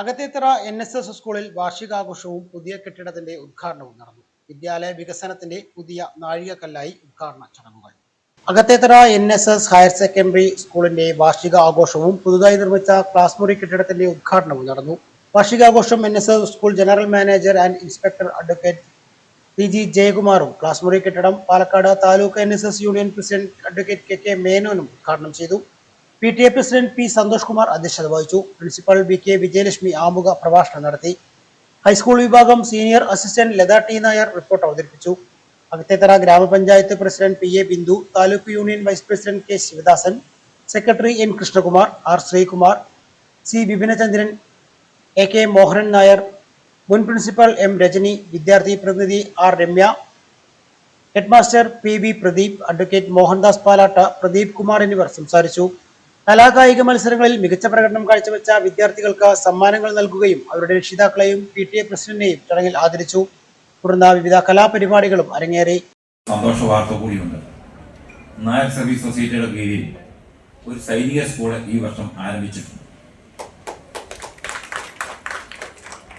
Akathethara N S S സ്കൂളിൽ വാർഷികാഘോഷവും പുതിയ കെട്ടിടത്തിന്റെ ഉദ്ഘാടനവും നടന്നു. വിദ്യാലയ വികസനത്തിന്റെ പുതിയ നാഴികക്കല്ലായി ഉദ്ഘാടന ചടങ്ങുകൾ. Akathethara N S S higher secondary സ്കൂളിന്റെ വാർഷിക ആഘോഷവും പുതുതായി നിർമ്മിച്ച ക്ലാസ് മുറി കെട്ടിടത്തിന്റെ ഉദ്ഘാടനവും നടന്നു. വാർഷികാഘോഷം N S S school general manager and inspector advocate P G ജയകുമാറും class മുറി കെട്ടിടം Palakkad taluk N S S union president advocate K K മേനോനും ഉദ്ഘാടനം ചെയ്തു. P T A president P Santhosh Kumar അധ്യക്ഷത വഹിച്ചു. പ്രിൻസിപ്പൽ വി കെ വിജയലക്ഷ്മി ആമുഖ പ്രഭാഷണം നടത്തി. ഹൈസ്കൂൾ വിഭാഗം senior assistant Latha T Nair report അവതരിപ്പിച്ചു. Akathethara grama panchayat president P A Bindu taluk union vice president K Sivadasan secretary N Krishnakumar R Sreekumar C Vipinachandran A K Mohanan Nair മുൻ principal M Rajani വിദ്യാർത്ഥി പ്രതിനിധി R Ramya headmaster P B Pradeep advocate Mohandas Palatta Pradeep Kumar എന്നിവർ സംസാരിച്ചു. കലാകായിക മത്സരങ്ങളിൽ മികച്ച പ്രകടനം കാഴ്ചവെച്ച വിദ്യാർത്ഥികൾക്ക് സമ്മാനങ്ങൾ നൽകുകയും അവരുടെ രക്ഷിതാക്കളെയും പി ടി എ പ്രസിഡന്റിനെയും ചടങ്ങിൽ ആദരിച്ചു. തുടർന്ന് വിവിധ കലാപരിപാടികളും അരങ്ങേറി. സന്തോഷ വാർത്ത കൂടിയുണ്ട്. നായർ സർവീസ് സൊസൈറ്റിയുടെ കീഴിൽ ഒരു സൈനിക സ്കൂൾ ഈ വർഷം ആരംഭിച്ചിട്ടുണ്ട്.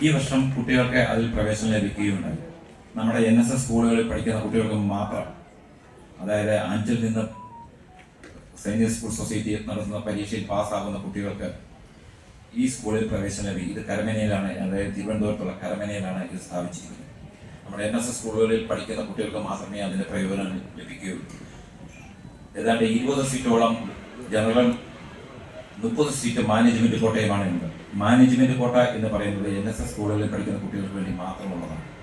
ഈ വർഷം കുട്ടികൾക്ക് അതിൽ പ്രവേശനം ലഭിക്കുകയുണ്ടായി. നമ്മുടെ എൻ എസ് എസ് സ്കൂളുകളിൽ പഠിക്കുന്ന കുട്ടികൾക്ക് മാത്രം. അതായത് അഞ്ചിൽ നിന്ന് സൈനിക സ്കൂൾ സൊസൈറ്റി നടത്തുന്ന പരീക്ഷയിൽ പാസ്സാകുന്ന കുട്ടികൾക്ക് ഈ സ്കൂളിൽ പ്രവേശനം ലഭിക്കും ഇത് കരമനയിലാണ് അതായത് തിരുവനന്തപുരത്തുള്ള കരമനയിലാണ് ഇത് സ്ഥാപിച്ചിരിക്കുന്നത്. നമ്മുടെ എൻ എസ് എസ് സ്കൂളുകളിൽ പഠിക്കുന്ന കുട്ടികൾക്ക് മാത്രമേ അതിന്റെ പ്രയോജനം ലഭിക്കുകയുള്ളൂ. ഏതാണ്ട് ഇരുപത് സീറ്റോളം ജനറൽ മുപ്പത് സീറ്റ് മാനേജ്മെന്റ് കോട്ടയുമാണ് ഉള്ളത്. മാനേജ്മെന്റ് കോട്ട എന്ന് പറയുന്നത് എൻ എസ് എസ് സ്കൂളുകളിൽ പഠിക്കുന്ന കുട്ടികൾക്ക് വേണ്ടി മാത്രമുള്ളതാണ്.